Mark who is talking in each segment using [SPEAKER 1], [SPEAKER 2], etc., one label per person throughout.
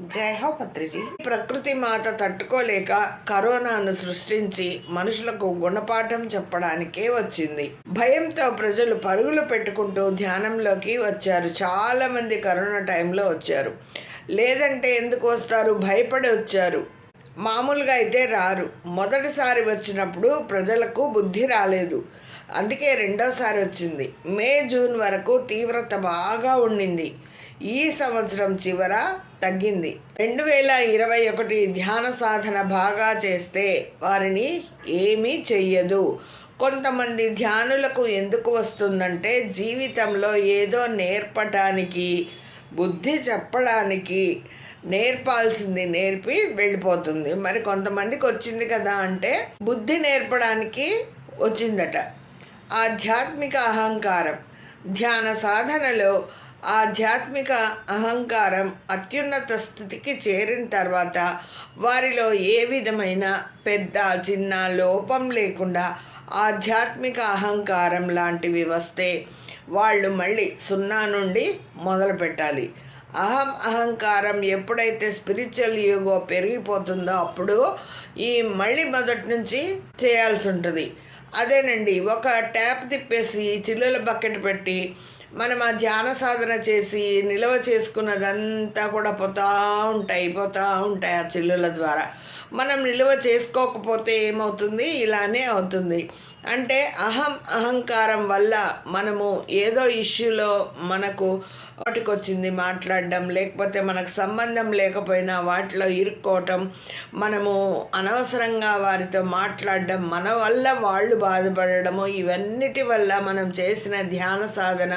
[SPEAKER 1] జై హో పత్రిజీ. ప్రకృతి మాత తట్టుకోలేక కరోనాను సృష్టించి మనుషులకు గుణపాఠం చెప్పడానికే వచ్చింది. భయంతో ప్రజలు పరుగులు పెట్టుకుంటూ ధ్యానంలోకి వచ్చారు. చాలా మంది కరోనా టైంలో వచ్చారు. లేదంటే ఎందుకు వస్తారు? భయపడి వచ్చారు. మామూలుగా అయితే రారు. మొదటిసారి వచ్చినప్పుడు ప్రజలకు బుద్ధి రాలేదు. అందుకే రెండోసారి వచ్చింది. మే జూన్ వరకు తీవ్రత బాగా ఉండింది. ఈ సంవత్సరం చివర తగ్గింది. రెండు వేల ఇరవై ఒకటి ధ్యాన సాధన బాగా చేస్తే వారిని ఏమీ చెయ్యదు. కొంతమంది ధ్యానులకు ఎందుకు వస్తుందంటే జీవితంలో ఏదో నేర్పటానికి బుద్ధి చెప్పడానికి నేర్పాల్సింది నేర్పి వెళ్ళిపోతుంది. మరి కొంతమందికి వచ్చింది కదా అంటే బుద్ధి నేర్పడానికి వచ్చిందట. ఆధ్యాత్మిక అహంకారం. ధ్యాన సాధనలో ఆధ్యాత్మిక అహంకారం అత్యున్నత స్థితికి చేరిన తర్వాత వారిలో ఏ విధమైన పెద్ద చిన్న లోపం లేకుండా ఆధ్యాత్మిక అహంకారం లాంటివి వస్తే వాళ్ళు మళ్ళీ సున్నా నుండి మొదలు పెట్టాలి. అహం అహంకారం ఎప్పుడైతే స్పిరిచువల్ యోగో పెరిగిపోతుందో అప్పుడు ఈ మళ్ళీ మొదటి నుంచి చేయాల్సి ఉంటుంది. అదేనండి ఒక ట్యాప్ తిప్పేసి చిల్లుల బకెట్ పెట్టి మనం ఆ ధ్యాన సాధన చేసి నిల్వ చేసుకున్నదంతా కూడా పోతా ఉంటాయి పోతా ఉంటాయి ఆ చిల్లుల ద్వారా. మనం నిల్వ చేసుకోకపోతే ఏమవుతుంది? ఇలానే అవుతుంది. అంటే అహం అహంకారం వల్ల మనము ఏదో ఇష్యూలో మనకు వాటికొచ్చింది మాట్లాడడం లేకపోతే మనకు సంబంధం లేకపోయినా వాటిలో ఇరుక్కోవటం మనము అనవసరంగా వారితో మాట్లాడడం మన వల్ల వాళ్ళు బాధపడడము ఇవన్నిటి వల్ల మనం చేసిన ధ్యాన సాధన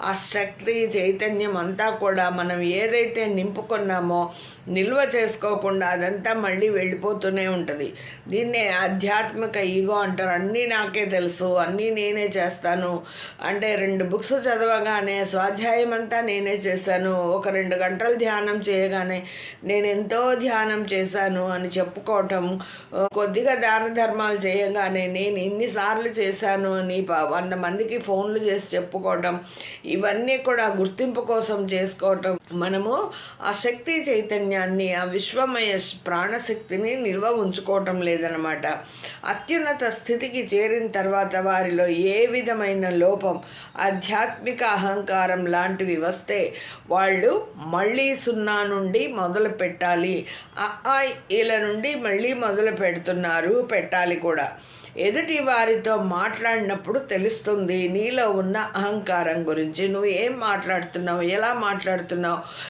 [SPEAKER 1] ఆ శక్తి చైతన్యం అంతా కూడా మనం ఏదైతే నింపుకున్నామో నిల్వ చేసుకోకుండా అదంతా మళ్ళీ వెళ్ళిపోతూనే ఉంటుంది. దీన్నే ఆధ్యాత్మిక ఈగో అంటారు. అన్నీ నాకే తెలుసు అన్నీ నేనే చేస్తాను. అంటే రెండు బుక్స్ చదవగానే స్వాధ్యాయం అంతా నేనే చేశాను. ఒక రెండు గంటలు ధ్యానం చేయగానే నేను ఎంతో ధ్యానం చేశాను అని చెప్పుకోవటం కొద్దిగా దాన ధర్మాలు చేయగానే నేను ఇన్నిసార్లు చేశాను అని ప- వంద మందికి ఫోన్లు చేసి చెప్పుకోవటం ఇవన్నీ కూడా గుర్తింపు కోసం చేసుకోవటం. మనము ఆ శక్తి చైతన్యాన్ని ఆ విశ్వమయ ప్రాణశక్తిని నిల్వ ఉంచుకోవటం లేదనమాట అత్యున్నత స్థితికి చేరిన తర్వాత వారిలో ఏ విధమైన లోపం ఆధ్యాత్మిక అహంకారం లాంటివి వస్తే వాళ్ళు మళ్ళీ సున్నా నుండి మొదలు పెట్టాలి. ఆ నుండి మళ్ళీ మొదలు పెడుతున్నారు పెట్టాలి కూడా. ఎదుటి వారితో మాట్లాడినప్పుడు తెలుస్తుంది నీలో ఉన్న అహంకారం గురించి నువ్వు ఏం మాట్లాడుతున్నావు? ఎలా మాట్లాడుతున్నావు?